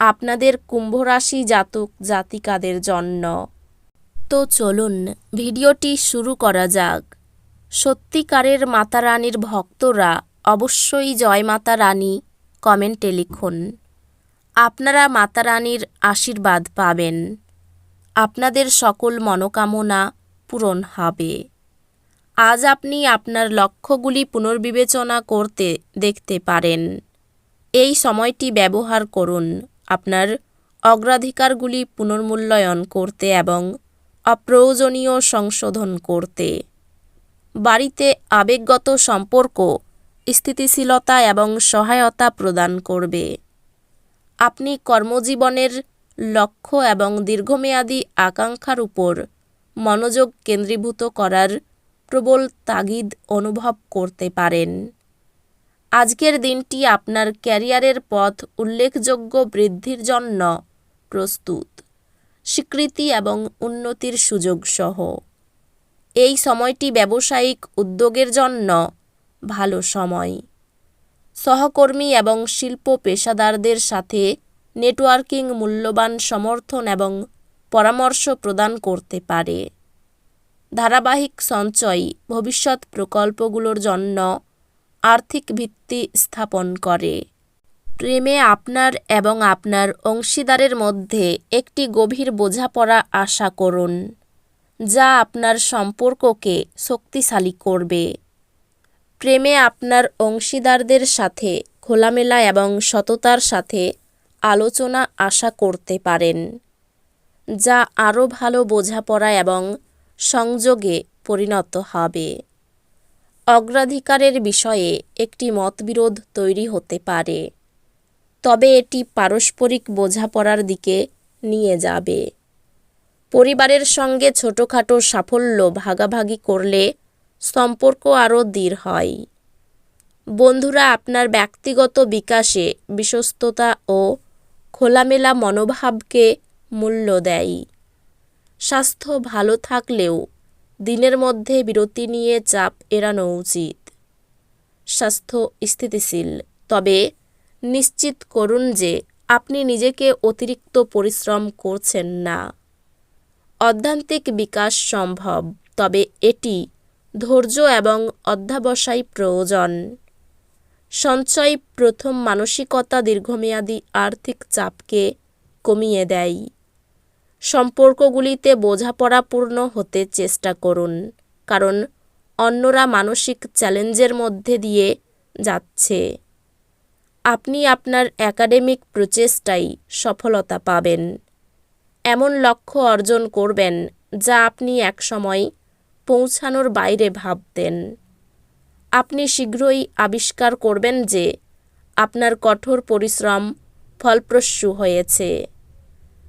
আপনাদের কুম্ভরাশি জাতক জাতিকাদের জন্য। তো চলুন, ভিডিওটি শুরু করা যাক। সত্যিকারের মাতা রানীর ভক্তরা অবশ্যই জয় মাতা রানী কমেন্টে লিখুন। আপনারা মাতা রানীর আশীর্বাদ পাবেন। আপনাদের সকল মনোকামনা পূরণ হবে। আজ আপনি আপনার লক্ষ্যগুলি পুনর্বিবেচনা করতে দেখতে পারেন। এই সময়টি ব্যবহার করুন। আপনার অগ্রাধিকারগুলি পুনর্মূল্যায়ন করতে এবং অপ্রয়োজনীয় সংশোধন করতে। বাড়িতে আবেগগত সম্পর্ক, স্থিতিশীলতা এবং সহায়তা প্রদান করবে। আপনি কর্মজীবনের লক্ষ্য এবং দীর্ঘমেয়াদী আকাঙ্ক্ষার উপর মনোযোগ কেন্দ্রীভূত করার প্রবল তাগিদ অনুভব করতে পারেন। আজকের দিনটি আপনার ক্যারিয়ারের পথ উল্লেখযোগ্য বৃদ্ধির জন্য প্রস্তুত। স্বীকৃতি এবং উন্নতির সুযোগ সহ। এই সময়টি ব্যবসায়িক উদ্যোগের জন্য ভালো সময়। সহকর্মী এবং শিল্প পেশাদারদের সাথে নেটওয়ার্কিং মূল্যবান সমর্থন এবং পরামর্শ প্রদান করতে পারে। ধারাবাহিক সঞ্চয় ভবিষ্যৎ প্রকল্পগুলোর জন্য আর্থিক ভিত্তি স্থাপন করে। প্রেমে আপনার এবং আপনার অংশীদারের মধ্যে একটি গভীর বোঝাপড়া আশা করুন, যা আপনার সম্পর্ককে শক্তিশালী করবে। প্রেমে আপনার অংশীদারদের সাথে খোলামেলা এবং সততার সাথে আলোচনা আশা করতে পারেন, যা আরও ভালো বোঝাপড়া এবং সংযোগে পরিণত হবে। অগ্রাধিকারের বিষয়ে একটি মতবিরোধ তৈরি হতে পারে। তবে এটি পারস্পরিক বোঝাপড়ার দিকে নিয়ে যাবে। পরিবারের সঙ্গে ছোটোখাটো সাফল্য ভাগাভাগি করলে সম্পর্ক আরও দৃঢ় হয়। বন্ধুরা, আপনার ব্যক্তিগত বিকাশে বিশ্বস্ততা ও খোলামেলা মনোভাবকে মূল্য দেয়। স্বাস্থ্য ভালো থাকলেও দিনের মধ্যে বিরতি নিয়ে চাপ এড়ানো উচিত। স্বাস্থ্য স্থিতিশীল। তবে নিশ্চিত করুন যে আপনি নিজেকে অতিরিক্ত পরিশ্রম করছেন না। অধ্যান্তিক বিকাশ সম্ভব, তবে এটি ধৈর্য এবং অধ্যাবসায় প্রয়োজন। সঞ্চয় প্রথম মানসিকতা দীর্ঘমেয়াদী আর্থিক চাপকে কমিয়ে দেয়। সম্পর্কগুলিতে বোঝাপড়াপূর্ণ হতে চেষ্টা করুন, কারণ অন্যরা মানসিক চ্যালেঞ্জের মধ্যে দিয়ে যাচ্ছে। আপনি আপনার একাডেমিক প্রচেষ্টায় সফলতা পাবেন। এমন লক্ষ্য অর্জন করবেন যা আপনি একসময় পৌঁছানোর বাইরে ভাবতেন। আপনি শীঘ্রই আবিষ্কার করবেন যে আপনার কঠোর পরিশ্রম ফলপ্রসূ হয়েছে।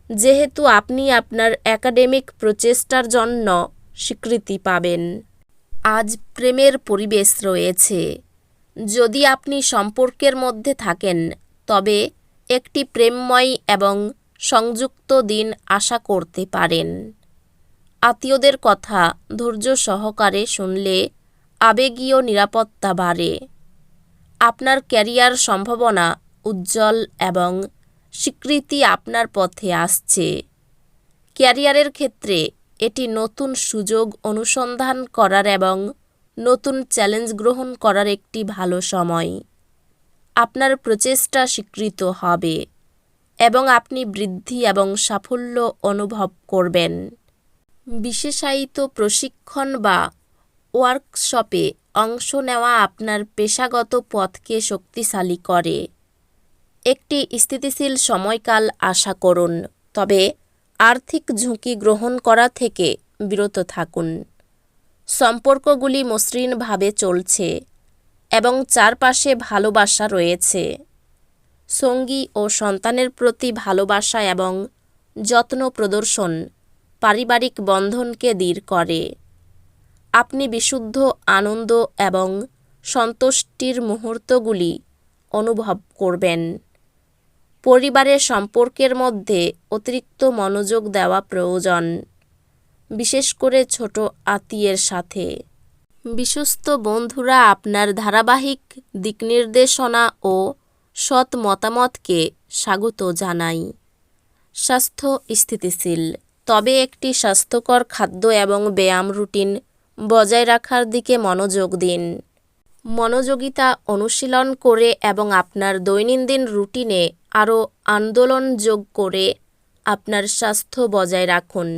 যেহেতু আপনি আপনার একাডেমিক প্রচেষ্টার জন্য স্বীকৃতি পাবেন। আজ প্রেমের পরিবেশ রয়েছে। যদি আপনি সম্পর্কের মধ্যে থাকেন, তবে একটি প্রেমময় এবং সংযুক্ত দিন আশা করতে পারেন। আত্মীয়দের কথা ধৈর্য সহকারে শুনলে আবেগীয় নিরাপত্তা বাড়ে। আপনার ক্যারিয়ার সম্ভাবনা উজ্জ্বল এবং স্বীকৃতি আপনার পথে আসছে। ক্যারিয়ারের ক্ষেত্রে এটি নতুন সুযোগ অনুসন্ধান করার এবং নতুন চ্যালেঞ্জ গ্রহণ করার একটি ভালো সময়। আপনার প্রচেষ্টা স্বীকৃত হবে এবং আপনি বৃদ্ধি এবং সাফল্য অনুভব করবেন। বিশেষায়িত প্রশিক্ষণ বা ওয়ার্কশপে অংশ নেওয়া আপনার পেশাগত পথকে শক্তিশালী করে। একটি স্থিতিশীল সময়কাল আশা করুন, তবে আর্থিক ঝুঁকি গ্রহণ করা থেকে বিরত থাকুন। সম্পর্কগুলি মসৃণভাবে চলছে এবং চারপাশে ভালোবাসা রয়েছে। সঙ্গী ও সন্তানের প্রতি ভালোবাসা এবং যত্ন প্রদর্শন পারিবারিক বন্ধনকে দৃঢ় করে। আপনি বিশুদ্ধ আনন্দ এবং সন্তুষ্টির মুহূর্তগুলি অনুভব করবেন। পরিবারের সম্পর্কের মধ্যে অতিরিক্ত মনোযোগ দেওয়া প্রয়োজন, বিশেষ করে ছোট আত্মীয়ের সাথে। বিশ্বস্ত বন্ধুরা আপনার ধারাবাহিক দিকনির্দেশনা ও সৎ মতামতকে স্বাগত জানাই। স্বাস্থ্য স্থিতিশীল, তবে একটি স্বাস্থ্যকর খাদ্য এবং ব্যায়াম রুটিন বজায় রাখার দিকে মনোযোগ দিন। মনোযোগিতা অনুশীলন করে এবং আপনার দৈনন্দিন রুটিনে আরও আন্দোলন যোগ করে আপনার স্বাস্থ্য বজায় রাখুন।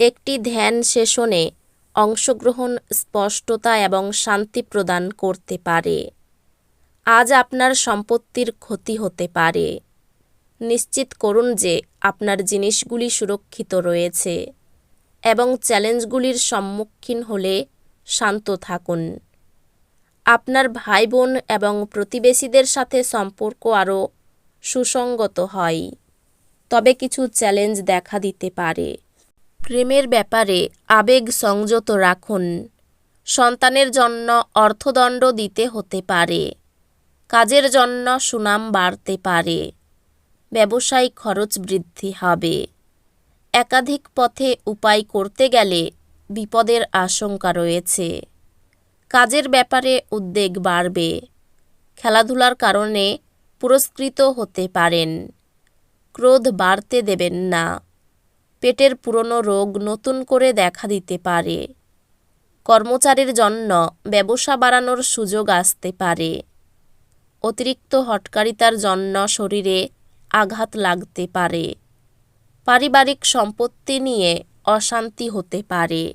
একটি ধ্যান সেশনে অংশগ্রহণ স্পষ্টতা এবং শান্তি প্রদান করতে পারে। আজ আপনার সম্পত্তির ক্ষতি হতে পারে। নিশ্চিত করুন যে আপনার জিনিসগুলি সুরক্ষিত রয়েছে এবং চ্যালেঞ্জগুলির সম্মুখীন হলে শান্ত থাকুন। আপনার ভাই বোন এবং প্রতিবেশীদের সাথে সম্পর্ক আরও সুসঙ্গত হয়। তবে কিছু চ্যালেঞ্জ দেখা দিতে পারে। প্রেমের ব্যাপারে আবেগ সংযত রাখুন। সন্তানের জন্য অর্থদণ্ড দিতে হতে পারে। কাজের জন্য সুনাম বাড়তে পারে। ব্যবসায়িক খরচ বৃদ্ধি হবে। একাধিক পথে উপায় করতে গেলে বিপদের আশঙ্কা রয়েছে। কাজের ব্যাপারে উদ্বেগ বাড়বে। খেলাধুলার কারণে পুরস্কৃত হতে পারেন। ক্রোধ বাড়তে দেবেন না। পেটের পুরনো রোগ নতুন করে দেখা দিতে পারে। কর্মচারীর জন্য ব্যবসা বাড়ানোর সুযোগ আসতে পারে। অতিরিক্ত হটকারিতার জন্য শরীরে আঘাত লাগতে পারে। পারিবারিক সম্পত্তি নিয়ে অশান্তি হতে পারে।